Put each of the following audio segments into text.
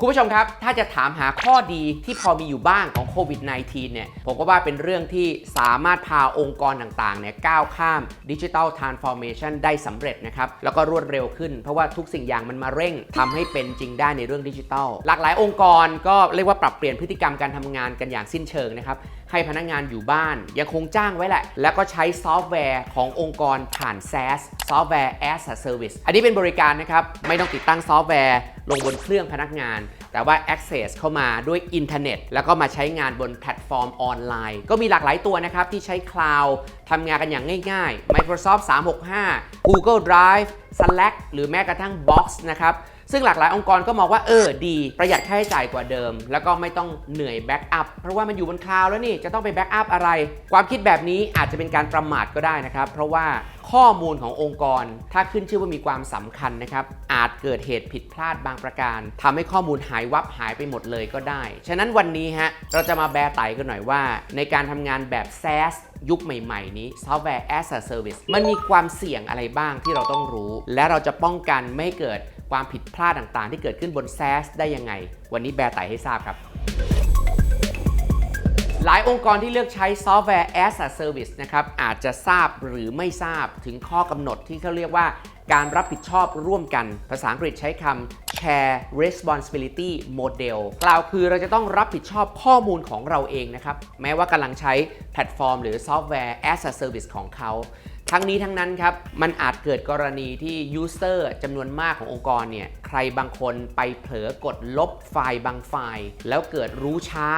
คุณผู้ชมครับ ถ้าจะถามหาข้อดีที่พอมีอยู่บ้างของโควิด -19 เนี่ย ผมก็ว่าเป็นเรื่องที่สามารถพาองค์กรต่างๆ เนี่ยก้าวข้ามดิจิทัลทรานส์ฟอร์เมชันได้สำเร็จนะครับ แล้วก็รวดเร็วขึ้น เพราะว่าทุกสิ่งอย่างมันมาเร่งทำให้เป็นจริงได้ในเรื่องดิจิทัล หลากหลายองค์กรก็เรียกว่าปรับเปลี่ยนพฤติกรรมการทำงานกันอย่างสิ้นเชิงนะครับ ให้พนักงานอยู่บ้าน ยังคงจ้างไว้แหละ แล้วก็ใช้ซอฟต์แวร์ขององค์กรผ่าน SaaS ซอฟต์แวร์ as a service อันนี้เป็นบริการนะครับ ไม่ต้องติดตั้งซอฟต์แวร์ ลงบนเครื่องพนักงาน แต่ว่า access เข้ามาด้วยอินเทอร์เน็ต แล้วก็มาใช้งานบนแพลตฟอร์มออนไลน์ ก็มีหลากหลายตัวนะครับที่ใช้คลาวด์ทำงานกันอย่างง่าย ๆ Microsoft 365 Google Drive Slack หรือแม้กระทั่ง Box นะครับ ซึ่งหลากหลายองค์กรก็มองว่าเออดี ประหยัดค่าใช้จ่ายกว่าเดิม แล้วก็ไม่ต้องเหนื่อยแบ็กอัพเพราะว่ามันอยู่บนคลาวด์แล้วนี่จะต้องไปแบ็กอัพอะไร ความคิดแบบนี้อาจจะเป็นการประมาทก็ได้นะครับเพราะว่าข้อมูลขององค์กร ถ้าขึ้นชื่อว่ามีความสำคัญนะครับ อาจเกิดเหตุผิดพลาดบางประการทำให้ข้อมูลหายวับหายไปหมดเลยก็ได้ ฉะนั้นวันนี้ฮะเราจะมาแบร์ไตกันหน่อยว่า ในการทำงานแบบ SaaS ยุคใหม่ๆ นี้ Software as a Service มันมีความเสี่ยงอะไรบ้างที่เราต้องรู้ และเราจะป้องกันไม่เกิด ความผิดพลาดต่างๆ ที่เกิดขึ้นบน SaaS ได้ยังไง วันนี้แบร์ไตให้ทราบครับ หลายองค์กรที่เลือกใช้ซอฟต์แวร์ as a service นะครับอาจจะทราบหรือไม่ทราบถึงข้อกำหนดที่เขาเรียกว่าการรับผิดชอบร่วมกัน ภาษาอังกฤษใช้คำ share responsibility model กล่าวคือเราจะต้องรับผิดชอบข้อมูลของเราเองนะครับ แม้ว่ากำลังใช้แพลตฟอร์ม หรือซอฟต์แวร์ as a service ของเขา ทั้งนี้ทั้งนั้นครับ มันอาจเกิดกรณีที่ user จำนวนมากขององค์กรเนี่ย ใครบางคนไปเผลอกดลบไฟล์บางไฟล์ แล้วเกิดรู้ช้า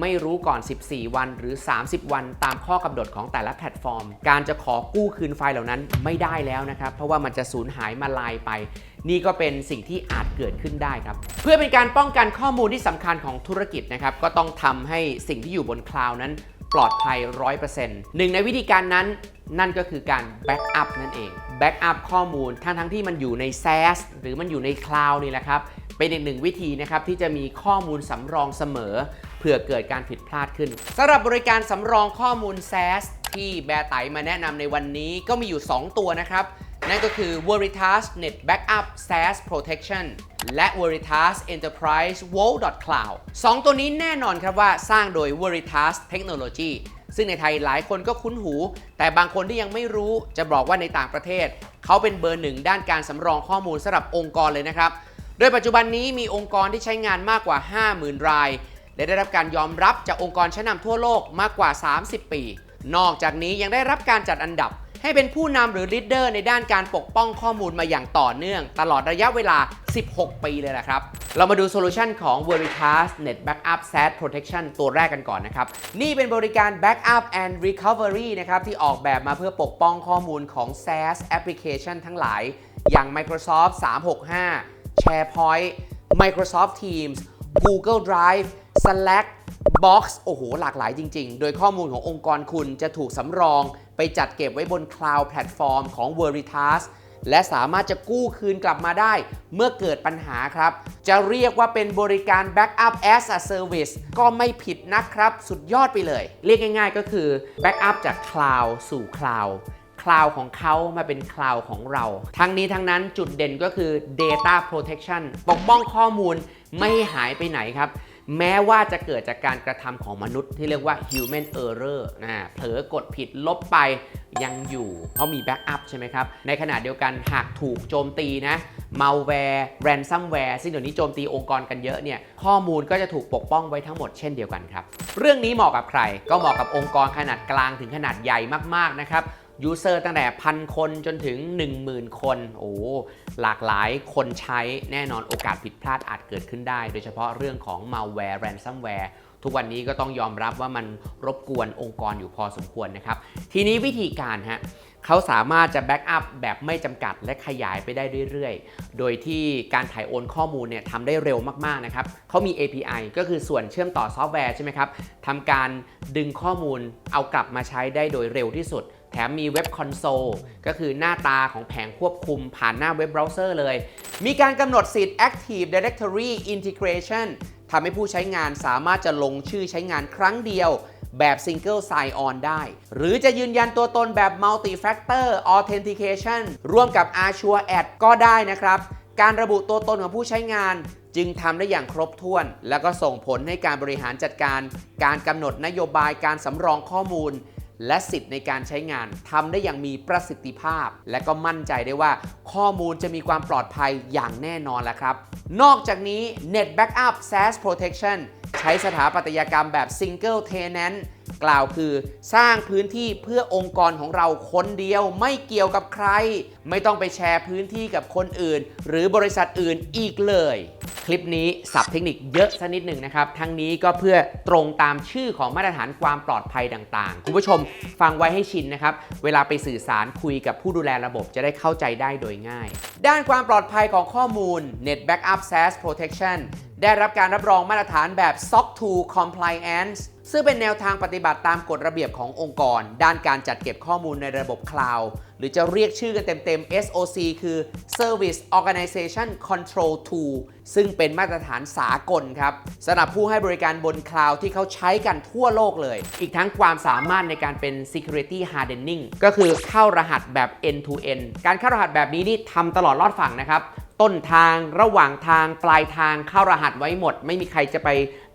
ไม่รู้ก่อน 14 วันหรือ 30 วัน ตามข้อกำหนดของแต่ละแพลตฟอร์ม การจะขอกู้คืนไฟล์เหล่านั้นไม่ได้แล้วนะครับ เพราะว่ามันจะสูญหายมาลายไป นี่ก็เป็นสิ่งที่อาจเกิดขึ้นได้ครับ เพื่อเป็นการป้องกันข้อมูลที่สำคัญของธุรกิจนะครับ ก็ต้องทำให้สิ่งที่อยู่บนคลาวด์นั้น ปลอดภัย 100%หนึ่งในวิธีการนั้นนั่นก็คือการแบ็กอัพนั่นเองแบ็กอัพข้อมูลทั้งทั้งที่มันอยู่ใน SaaS หรือมันอยู่ในคลาวด์นี่แหละครับ เป็นอีกหนึ่งวิธีนะครับที่จะมีข้อมูลสำรองเสมอเผื่อเกิดการผิดพลาดขึ้นสำหรับบริการสำรองข้อมูล SaaS ที่แบร์ไตมาแนะนำในวันนี้ก็มีอยู่ 2 ตัวนะครับ นั่นก็คือ Veritas Net Backup SaaS Protection และ Veritas Enterprise Vault Cloud สองตัวนี้แน่นอนครับว่าสร้างโดย Veritas Technology ซึ่งในไทยหลายคนก็คุ้นหู แต่บางคนที่ยังไม่รู้จะบอกว่าในต่างประเทศ เขาเป็นเบอร์หนึ่งด้านการสำรองข้อมูลสำหรับองค์กรเลยนะครับ โดยปัจจุบันนี้มีองค์กรที่ใช้งานมากกว่า 50,000 ราย และได้รับการยอมรับจากองค์กรชั้นนำทั่วโลกมากกว่า 30 ปี นอกจากนี้ยังได้รับการจัดอันดับ ให้เป็นผู้นำหรือลีดเดอร์ในด้านการปกป้องข้อมูลมาอย่างต่อเนื่อง ตลอดระยะเวลา 16 ปีเลยแหละครับ เรามาดูโซลูชันของ Veritas Net Backup SaaS Protection ตัวแรกกันก่อนนะครับ นี่เป็นบริการ Backup and Recovery นะครับ ที่ออกแบบมาเพื่อปกป้องข้อมูลของ SaaS Application ทั้งหลาย อย่าง Microsoft 365 SharePoint Microsoft Teams Google Drive Slack Box โอ้โหหลากหลายจริง ๆ โดยข้อมูลขององค์กรคุณจะถูกสำรอง ไปจัดเก็บไว้บน Cloud Platform ของ Veritas และสามารถจะกู้คืนกลับมาได้ เมื่อเกิดปัญหาครับ จะเรียกว่าเป็นบริการ Backup as a Service ก็ไม่ผิดนะครับ สุดยอดไปเลย เรียกง่าย ๆ ก็คือ Backup จาก Cloud สู่ Cloud คลาวของเขามาเป็นคลาวของเรา ทั้งนี้ทั้งนั้นจุดเด่นก็คือ Data Protection ปกป้องข้อมูลไม่หายไปไหนครับ แม้ว่าจะเกิดจากการกระทำของมนุษย์ที่เรียกว่า human error นะเผลอกดผิดลบไปยังอยู่ เพราะมีแบ็กอัพใช่ไหมครับ ในขณะเดียวกันหากถูกโจมตีนะ malware ransomware ซึ่งเดี๋ยวนี้โจมตีองค์กรกันเยอะเนี่ย ข้อมูลก็จะถูกปกป้องไว้ทั้งหมดเช่นเดียวกันครับ เรื่องนี้เหมาะกับใคร ก็เหมาะกับองค์กรขนาดกลางถึงขนาดใหญ่มากๆนะครับ ยูเซอร์ตั้งแต่พันคนจนถึง 10,000 คน โอ้หลากหลายคนใช้แน่นอนโอกาสผิดพลาดอาจเกิดขึ้นได้ โดยเฉพาะเรื่องของ malware ransomware ทุกวันนี้ก็ต้องยอมรับว่ามันรบกวนองค์กรอยู่พอสมควรนะครับ ทีนี้วิธีการฮะเขาสามารถจะแบ็กอัพแบบไม่จำกัดและขยายไปได้เรื่อยๆ โดยที่การถ่ายโอนข้อมูลเนี่ยทำได้เร็วมากๆนะครับเขามี API ก็คือส่วนเชื่อมต่อซอฟต์แวร์ใช่ไหมครับทำการดึงข้อมูลเอากลับมาใช้ได้โดยเร็วที่สุด แถมมีเว็บคอนโซลก็คือหน้าตาของแผงควบคุมผ่านหน้าเว็บเบราว์เซอร์เลย มีการกำหนดสิทธิ์ Active Directory Integration ทำให้ผู้ใช้งานสามารถจะลงชื่อใช้งานครั้งเดียวแบบ Single Sign On ได้ หรือจะยืนยันตัวตนแบบ Multi Factor Authentication ร่วมกับ Azure Ad ก็ได้นะครับ การระบุตัวตนของผู้ใช้งานจึงทำได้อย่างครบถ้วน แล้วก็ส่งผลให้การบริหารจัดการ การกำหนดนโยบายการสำรองข้อมูล และสิทธิ์ในการใช้งานทำได้อย่างมีประสิทธิภาพ และก็มั่นใจได้ว่าข้อมูลจะมีความปลอดภัยอย่างแน่นอนแล้วครับ นอกจากนี้ Net Backup SaaS Protection ใช้สถาปัตยกรรมแบบ Single Tenant กล่าวคือสร้างพื้นที่เพื่อองค์กรของเราคนเดียวไม่เกี่ยวกับใคร ไม่ต้องไปแชร์พื้นที่กับคนอื่น หรือบริษัทอื่นอีกเลย คลิปนี้สับเทคนิคเยอะสักนิดหนึ่งนะครับ ทั้งนี้ก็เพื่อตรงตามชื่อของมาตรฐานความปลอดภัยต่างๆ คุณผู้ชมฟังไว้ให้ชินนะครับ เวลาไปสื่อสารคุยกับผู้ดูแลระบบจะได้เข้าใจได้โดยง่าย ด้านความปลอดภัยของข้อมูล Net Backup SaaS Protection ได้รับการรับรองมาตรฐานแบบ SOC 2 Compliance ซึ่งเป็นแนวทางปฏิบัติตามกฎระเบียบขององค์กร ด้านการจัดเก็บข้อมูลในระบบคลาวด์หรือจะเรียกชื่อกันเต็มๆ SOC คือ Service Organization Control Tool ซึ่งเป็นมาตรฐานสากลครับสำหรับผู้ให้บริการบนคลาวด์ที่เขาใช้กันทั่วโลกเลย อีกทั้งความสามารถในการเป็น Security Hardening ก็คือเข้ารหัสแบบ end to end การเข้ารหัสแบบนี้นี่ทำตลอดรอดฝั่งนะครับ ต้นทางระหว่างทางปลายทางเข้ารหัสไว้หมด ไม่มีใครจะไป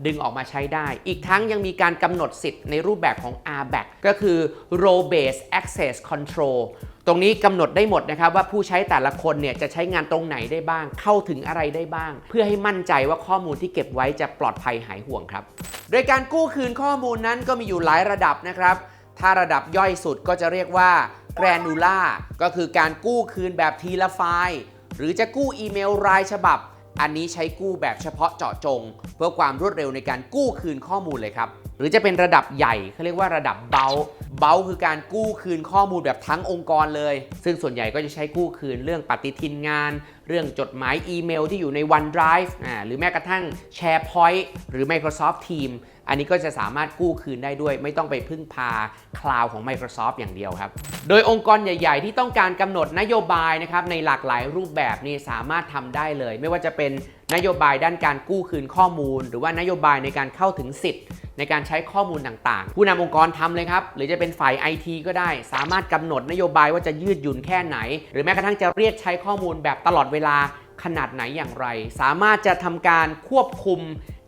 ดึงออกมาใช้ได้ อีกทั้งยังมีการกำหนดสิทธิ์ในรูปแบบของ RBAC ก็คือ Role Based Access Control ตรงนี้กำหนดได้หมดนะครับว่าผู้ใช้แต่ละคนเนี่ยจะใช้งานตรงไหนได้บ้าง เข้าถึงอะไรได้บ้าง เพื่อให้มั่นใจว่าข้อมูลที่เก็บไว้จะปลอดภัยหายห่วงครับ โดยการกู้คืนข้อมูลนั้นก็มีอยู่หลายระดับนะครับ ถ้าระดับย่อยสุดก็จะเรียกว่า granular ก็คือการกู้คืนแบบทีละไฟล์ หรือจะกู้อีเมลรายฉบับ อันนี้ใช้กู้แบบเฉพาะเจาะจง เพื่อความรวดเร็วในการกู้คืนข้อมูลเลยครับ หรือจะเป็นระดับใหญ่เขาเรียกว่าระดับเบลเบลคือการกู้คืนข้อมูลแบบทั้งองค์กรเลย ซึ่งส่วนใหญ่ก็จะใช้กู้คืนเรื่องปฏิทินงาน เรื่องจดหมายอีเมลที่อยู่ใน OneDrive อ่าหรือแม้กระทั่ง SharePoint หรือ Microsoft Teams อันนี้ก็จะสามารถกู้คืนได้ด้วย ไม่ต้องไปพึ่งพาคลาวของ Microsoft อย่างเดียวครับ โดยองค์กรใหญ่ ๆ ที่ต้องการกำหนดนโยบายนะครับในหลากหลายรูปแบบนี่สามารถทำได้เลย ไม่ว่าจะเป็น นโยบายด้านการกู้คืนข้อมูล หรือว่านโยบายในการเข้าถึงสิทธิ์ ในการใช้ข้อมูลต่างๆ ผู้นำองค์กรทำเลยครับ หรือจะเป็นฝ่าย IT ก็ได้ สามารถกำหนดนโยบายว่าจะยืดหยุ่นแค่ไหน หรือแม้กระทั่งจะเรียกใช้ข้อมูลแบบตลอดเวลาขนาดไหนอย่างไร สามารถจะทำการควบคุม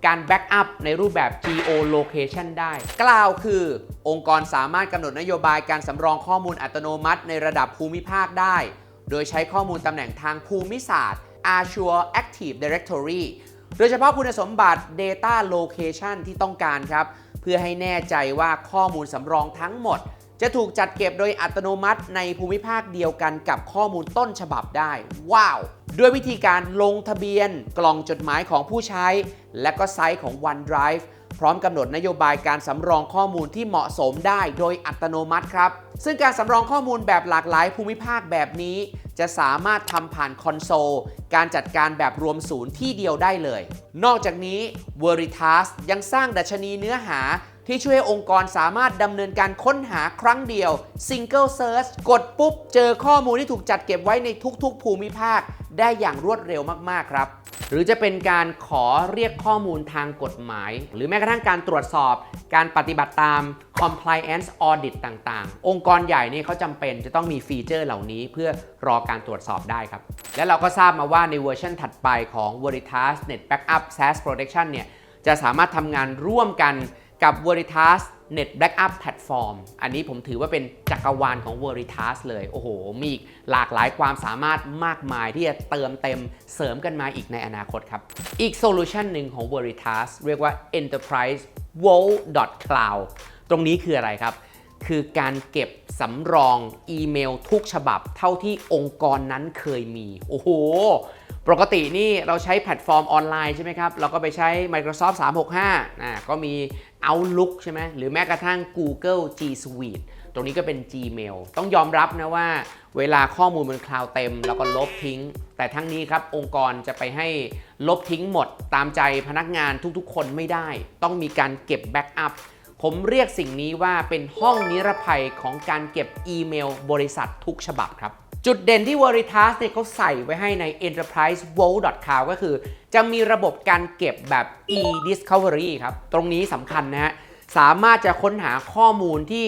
การแบ็กอัพในรูปแบบ geolocation ได้ กล่าวคือ องค์กรสามารถกำหนดนโยบายการสำรองข้อมูลอัตโนมัติในระดับภูมิภาคได้ โดยใช้ข้อมูลตำแหน่งทางภูมิศาสตร์ Azure Active Directory โดยเฉพาะคุณสมบัติ Data Location ที่ต้องการครับ เพื่อให้แน่ใจว่าข้อมูลสำรองทั้งหมด จะถูกจัดเก็บโดยอัตโนมัติในภูมิภาคเดียวกันกับข้อมูลต้นฉบับได้ ว้าว ด้วยวิธีการลงทะเบียนกล่องจดหมายของผู้ใช้ และก็ไซต์ของ OneDrive พร้อมกำหนดนโยบายการสำรองข้อมูลที่เหมาะสมได้โดยอัตโนมัติครับ ซึ่งการสำรองข้อมูลแบบหลากหลายภูมิภาคแบบนี้ จะสามารถทำผ่านคอนโซล การจัดการแบบรวมศูนย์ที่เดียวได้เลย นอกจากนี้ Veritas ยังสร้างดัชนีเนื้อหา ที่ช่วยให้องค์กรสามารถดำเนินการค้นหาครั้งเดียว Single Search กดปุ๊บ เจอข้อมูลที่ถูกจัดเก็บไว้ในทุกๆ ภูมิภาค ได้อย่างรวดเร็วมากๆครับ หรือจะเป็นการขอเรียกข้อมูลทางกฎหมาย หรือแม้กระทั่งการตรวจสอบ การปฏิบัติตาม compliance audit ต่างๆ องค์กรใหญ่นี่เขาจำเป็นจะต้องมีฟีเจอร์เหล่านี้เพื่อรอการตรวจสอบได้ครับ และเราก็ทราบมาว่าในเวอร์ชันถัดไปของ Veritas Net Backup SaaS Protection เนี่ยจะสามารถทำงานร่วมกัน กับ Veritas Net Backup Platform อันนี้ผมถือว่าเป็นจักรวาลของ Veritas เลย โอ้โห มีอีกหลากหลายความสามารถมากมายที่จะเติมเต็มเสริมกันมาอีกในอนาคตครับ อีกโซลูชันหนึ่งของ Veritas เรียกว่า Enterprise Vault Cloud ตรงนี้คืออะไรครับ คือการเก็บสำรองอีเมลทุกฉบับเท่าที่องค์กรนั้นเคยมี โอ้โหปกตินี่เราใช้แพลตฟอร์มออนไลน์ใช่ไหมครับ เราก็ไปใช้ Microsoft 365อ่าก็มี Outlook ใช่ไหมหรือแม้กระทั่ง Google G Suite ตรงนี้ก็เป็น Gmail ต้องยอมรับนะว่าเวลาข้อมูลบนคลาวด์เต็มแล้วก็ลบทิ้ง แต่ทั้งนี้ครับองค์กรจะไปให้ลบทิ้งหมด ตามใจพนักงานทุกๆ คนไม่ได้ ต้องมีการเก็บแบ็กอัพผมเรียกสิ่งนี้ว่าเป็นห้องนิรภัยของการเก็บอีเมลบริษัททุกฉบับครับ จุดเด่นที่ Veritas เนี่ยเขาใส่ไว้ให้ใน Enterprise Vault Cloud ก็คือ จะมีระบบการเก็บแบบ e-discovery ครับ ตรงนี้สำคัญนะฮะ สามารถจะค้นหาข้อมูลที่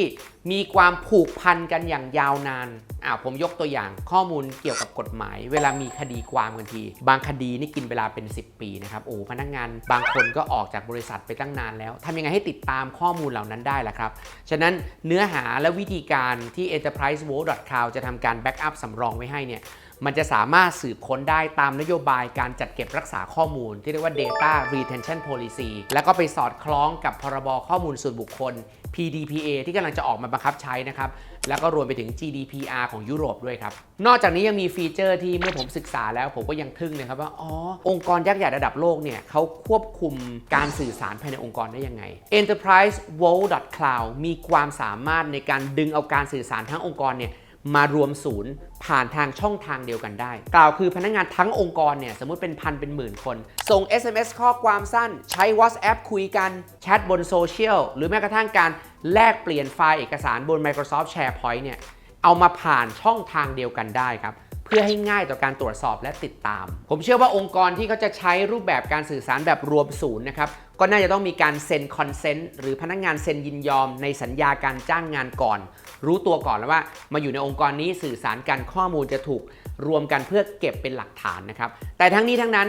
มีความผูกพันกันอย่างยาวนานอ่าผมยกตัวอย่างข้อมูลเกี่ยวกับกฎหมาย เวลามีคดีความกันที บางคดีนี่กินเวลาเป็น 10 ปีนะครับโอ้พนักงานบางคนก็ออกจากบริษัทไปตั้งนานแล้วทำยังไงให้ติดตามข้อมูลเหล่านั้นได้ล่ะครับ ฉะนั้นเนื้อหาและวิธีการที่ enterprise world cloud จะทำการแบ็กอัพสำรองไว้ให้เนี่ยมันจะสามารถสืบค้นได้ตามนโยบายการจัดเก็บรักษาข้อมูล ที่เรียกว่า data retention policy แล้วก็ไปสอดคล้องกับพรบข้อมูลส่วนบุคคล PDPA ที่กำลังจะออกมาบังคับใช้นะครับ แล้วก็รวมไปถึง GDPR ของยุโรปด้วยครับ นอกจากนี้ยังมีฟีเจอร์ที่เมื่อผมศึกษาแล้วผมก็ยังทึ่งเลยครับว่า อ๋อ องค์กรยักษ์ใหญ่ระดับโลกเนี่ยเขาควบคุมการสื่อสารภายในองค์กรได้ยังไง Enterprise World Cloud มีความสามารถในการดึงเอาการสื่อสารทั้งองค์กรเนี่ย มารวมศูนย์ผ่านทางช่องทางเดียวกันได้ กล่าวคือพนักงานทั้งองค์กรเนี่ยสมมุติเป็นพันเป็นหมื่นคน ส่ง SMS ข้อความสั้น ใช้ WhatsApp คุยกัน แชทบนโซเชียล หรือแม้กระทั่งการแลกเปลี่ยนไฟล์เอกสารบน Microsoft SharePoint เนี่ยเอามาผ่านช่องทางเดียวกันได้ครับ พื่อให้ง่ายต่อการตรวจสอบและติดตาม ผมเชื่อว่าองค์กรที่เขาจะใช้รูปแบบการสื่อสารแบบรวมศูนย์นะครับก็น่าจะต้องมีการเซ็นคอนเซนต์หรือพนักงานเซ็นยินยอมในสัญญาการจ้างงานก่อน รู้ตัวก่อนแล้วว่า มาอยู่ในองค์กรนี้สื่อสารกันข้อมูลจะถูกรวมกันเพื่อเก็บเป็นหลักฐานนะครับแต่ทั้งนี้ทั้งนั้น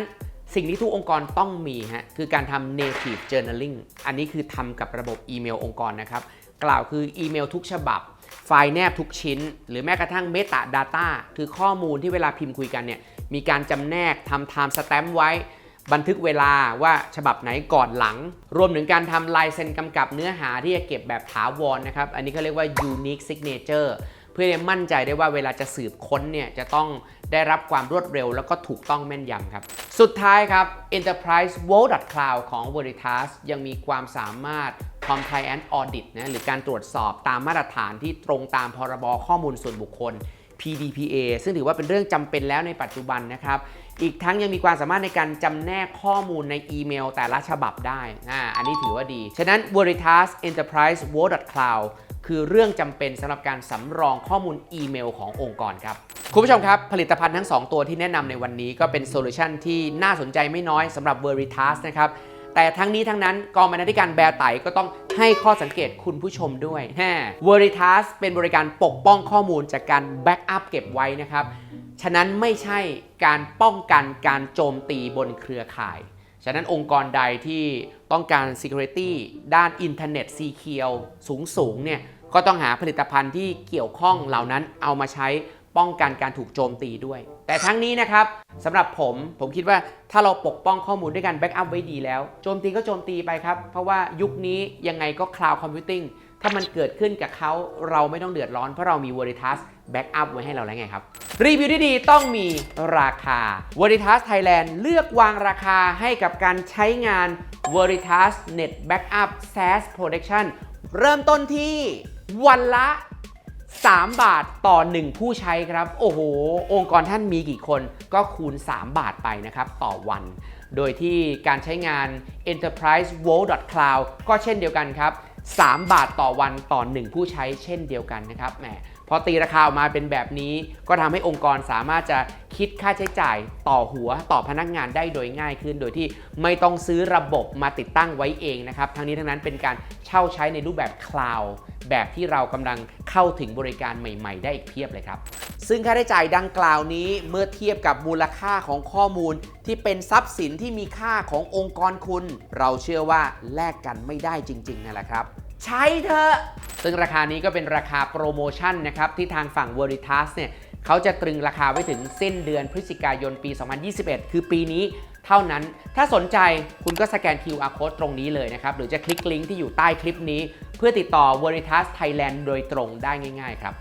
สิ่งที่ทุกองค์กรต้องมีฮะคือการทำ native journaling อันนี้คือทำกับระบบอีเมลองค์กรนะครับ กล่าวคืออีเมลทุกฉบับ ไฟล์แนบทุกชิ้น หรือแม้กระทั่ง Meta Data คือข้อมูลที่เวลาพิมพ์คุยกันเนี่ยมีการจำแนกทำ time stamp ไว้ บันทึกเวลาว่าฉบับไหนก่อนหลัง รวมถึงการทำลายเซ็นกำกับเนื้อหาที่จะเก็บแบบถาวรนะครับ อันนี้เขาเรียกว่า unique signature เพื่อจะมั่นใจได้ว่าเวลาจะสืบค้นเนี่ยจะต้องได้รับความรวดเร็วแล้วก็ถูกต้องแม่นยำครับ สุดท้ายครับ Enterprise World Cloud ของ Veritas ยังมีความสามารถ Compliance Audit นะหรือการตรวจสอบตามมาตรฐานที่ตรงตามพรบข้อมูลส่วนบุคคล PDPA ซึ่งถือว่าเป็นเรื่องจำเป็นแล้วในปัจจุบันนะครับ อีกทั้งยังมีความสามารถในการจำแนกข้อมูลในอีเมลแต่ละฉบับได้อ่าอันนี้ถือว่าดี ฉะนั้น Veritas Enterprise World Cloud คือเรื่องจำเป็นสำหรับการสำรองข้อมูลอีเมลขององค์กรครับ คุณผู้ชมครับ ผลิตภัณฑ์ทั้ง 2 ตัวที่แนะนำในวันนี้ก็เป็นโซลูชันที่น่าสนใจไม่น้อยสำหรับ Veritas นะครับแต่ทั้งนี้ทั้งนั้นกองบรรณาธิการแบร์ไตก็ต้องให้ข้อสังเกตคุณผู้ชมด้วยแฮ Veritas เป็นบริการปกป้องข้อมูลจากการแบ็กอัพเก็บไว้นะครับ ฉะนั้นไม่ใช่การป้องกันการโจมตีบนเครือข่าย ฉะนั้นองค์กรใดที่ต้องการ Security ด้านอินเทอร์เน็ต Secure สูงสูงๆเนี่ย ก็ต้องหาผลิตภัณฑ์ที่เกี่ยวข้องเหล่านั้นเอามาใช้ป้องกันการถูกโจมตีด้วย แต่ทั้งนี้นะครับสำหรับผมผมคิดว่าถ้าเราปกป้องข้อมูลด้วยการแบ็กอัพไว้ดีแล้ว โจมตีก็โจมตีไปครับ เพราะว่ายุคนี้ยังไงก็คลาวด์คอมพิวติ้งถ้ามันเกิดขึ้นกับเขาเราไม่ต้องเดือดร้อนเพราะเรามี Veritas แบ็กอัพไว้ให้เราแล้วไงครับ รีวิวที่ดีต้องมีราคา Veritas Thailand เลือกวางราคาให้กับการใช้งาน Veritas Net Backup SaaS Protection เริ่มต้นที่ วันละ 3 บาทต่อ 1 ผู้ใช้ครับ โอ้โห องค์กรท่านมีกี่คนก็คูณ 3 บาทไปนะครับ ต่อวัน โดยที่การใช้งาน Enterprise World Cloud ก็เช่นเดียวกันครับ 3 บาทต่อวันต่อ 1 ผู้ใช้เช่นเดียวกันนะครับแหม พอตีราคาออกมาเป็นแบบนี้ก็ทำให้องค์กรสามารถจะคิดค่าใช้จ่ายต่อหัวต่อพนักงานได้โดยง่ายขึ้น โดยที่ไม่ต้องซื้อระบบมาติดตั้งไว้เองนะครับ ทั้งนี้ทั้งนั้นเป็นการเช่าใช้ในรูปแบบคลาวด์แบบที่เรากำลังเข้าถึงบริการใหม่ ๆ ได้อีกเพียบเลยครับ ซึ่งค่าใช้จ่ายดังกล่าวนี้เมื่อเทียบกับมูลค่าของข้อมูล ที่เป็นทรัพย์สินที่มีค่าขององค์กรคุณ เราเชื่อว่าแลกกันไม่ได้จริงๆนั่นแหละครับ ใช้เถอะซึ่งราคานี้ก็เป็นราคาโปรโมชั่นนะครับ ที่ทางฝั่ง Veritas เนี่ยเขาจะตรึงราคาไว้ถึงสิ้นเดือนพฤศจิกายนปี 2021 คือปีนี้เท่านั้น ถ้าสนใจคุณก็สแกน QR code ตรงนี้เลยนะครับ หรือจะคลิกลิงก์ที่อยู่ใต้คลิปนี้ เพื่อติดต่อ Veritas Thailand โดยตรงได้ง่าย ๆ ครับ